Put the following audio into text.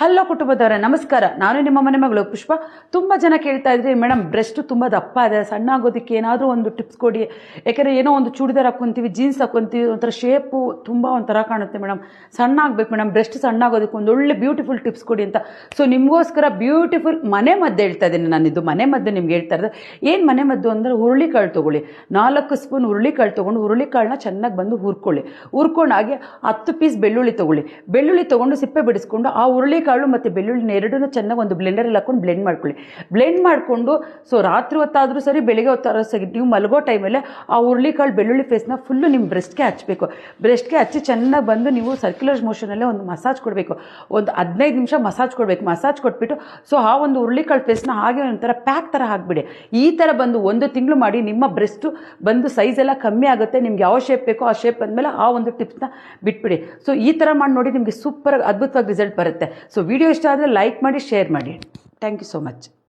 Hello ಕುಟುಂಬದವರ, ನಮಸ್ಕಾರ. ನಾನು ನಿಮ್ಮ ಮನೆ ಮಗಳು ಪುಷ್ಪ. ತುಂಬ ಜನ ಕೇಳ್ತಾ ಇದ್ರಿ ಮೇಡಮ್ ಬ್ರೆಸ್ಟ್ ತುಂಬ ದಪ್ಪ ಇದೆ. ಸಣ್ಣ ಆಗೋದಕ್ಕೆ ಏನಾದರೂ ಒಂದು ಟಿಪ್ಸ್ ಕೊಡಿ. ಯಾಕಂದರೆ ಏನೋ ಒಂದು ಚೂಡಿದಾರ್ ಹಾಕ್ಕೊಂತೀವಿ ಜೀನ್ಸ್ ಹಾಕ್ಕೊಂತೀವಿ ಒಂಥರ ಶೇಪು ತುಂಬ ಒಂಥರ ಕಾಣುತ್ತೆ ಮೇಡಮ್ ಸಣ್ಣ ಆಗಬೇಕು ಮೇಡಮ್ ಬ್ರೆಸ್ಟ್ ಸಣ್ಣ ಆಗೋದಕ್ಕೆ ಒಂದು ಒಳ್ಳೆ ಬ್ಯೂಟಿಫುಲ್ ಟಿಪ್ಸ್ ಕೊಡಿ ಅಂತ. ಸೊ ನಿಮಗೋಸ್ಕರ ಬ್ಯೂಟಿಫುಲ್ ಮನೆ ಮದ್ದು ಹೇಳ್ತಾ ಇದ್ದೀನಿ ನಾನು. ಇದು ಮನೆ ಮದ್ದು ನಿಮ್ಗೆ ಹೇಳ್ತಾ ಇರೋದು. ಏನು ಮನೆ ಮದ್ದು ಅಂದರೆ ಹುರುಳಿಕಾಳು ತೊಗೊಳ್ಳಿ. ನಾಲ್ಕು ಸ್ಪೂನ್ ಹುರುಳಿಕಾಳು ತೊಗೊಂಡು ಹುರುಳಿಕಾಳನ್ನ ಚೆನ್ನಾಗಿ ಬಂದು ಹುರ್ಕೊಳ್ಳಿ. ಹುರ್ಕೊಂಡು ಹಾಗೆ ಹತ್ತು ಪೀಸ್ ಬೆಳ್ಳುಳ್ಳಿ ತೊಗೊಳ್ಳಿ. ಬೆಳ್ಳುಳ್ಳಿ ತೊಗೊಂಡು ಸಿಪ್ಪೆ ಬಿಡಿಸ್ಕೊಂಡು ಆ ಹುರುಳಿಕಾಳು ಮತ್ತು ಬೆಳ್ಳುಳ್ಳಿನ ಎರಡನ್ನೂ ಚೆನ್ನಾಗಿ ಒಂದು ಬ್ಲೆಂಡರಲ್ಲಿ ಹಾಕೊಂಡು ಬ್ಲೆಂಡ್ ಮಾಡ್ಕೊಳ್ಳಿ. ಬ್ಲೆಂಡ್ ಮಾಡಿಕೊಂಡು ಸೊ ರಾತ್ರಿ ಹೊತ್ತಾದರೂ ಸರಿ, ಬೆಳಿಗ್ಗೆ ಹೊತ್ತಾದ್ರೂ ಸರಿ, ನೀವು ಮಲಗೋ ಟೈಮಲ್ಲೇ ಆ ಹುರುಳಿಕಾಳು, ಬೆಳ್ಳುಳ್ಳಿ ಫೇಸ್ನ ಫುಲ್ಲು ನಿಮ್ಮ ಬ್ರೆಸ್ಟ್ಗೆ ಹಚ್ಚಬೇಕು ಬ್ರೆಸ್ಟ್ಗೆ ಹಚ್ಚಿ ಚೆನ್ನಾಗಿ ಬಂದು ನೀವು ಸರ್ಕ್ಯುಲರ್ ಮೋಷನಲ್ಲೇ ಒಂದು ಮಸಾಜ್ ಕೊಡಬೇಕು. ಒಂದು ಹದಿನೈದು ನಿಮಿಷ ಮಸಾಜ್ ಕೊಡಬೇಕು. ಮಸಾಜ್ ಕೊಟ್ಬಿಟ್ಟು ಸೊ ಆ ಒಂದು ಹುರುಳಿಕಾಳು ಫೇಸ್ನ ಹಾಗೆ ಒಂಥರ ಪ್ಯಾಕ್ ಥರ ಹಾಕ್ಬಿಡಿ. ಈ ಥರ ಬಂದು ಒಂದು ತಿಂಗಳು ಮಾಡಿ ನಿಮ್ಮ ಬ್ರೆಸ್ಟು ಬಂದು ಸೈಜ್ ಎಲ್ಲ ಕಮ್ಮಿ ಆಗುತ್ತೆ, ನಿಮ್ಗೆ ಯಾವ ಶೇಪ್ ಬೇಕೋ ಆ ಶೇಪ್ ಬಂದಮೇಲೆ ಆ ಒಂದು ಟಿಪ್ಸ್ನ ಬಿಟ್ಬಿಡಿ. ಸೊ ಈ ಥರ ಮಾಡಿ ನೋಡಿ ನಿಮಗೆ ಸೂಪರ್ ಅದ್ಭುತವಾಗಿ ರಿಸಲ್ಟ್ ಬರುತ್ತೆ. ಸೊ ವಿಡಿಯೋ ಇಷ್ಟ ಆದರೆ ಲೈಕ್ ಮಾಡಿ ಶೇರ್ ಮಾಡಿ. Thank you so much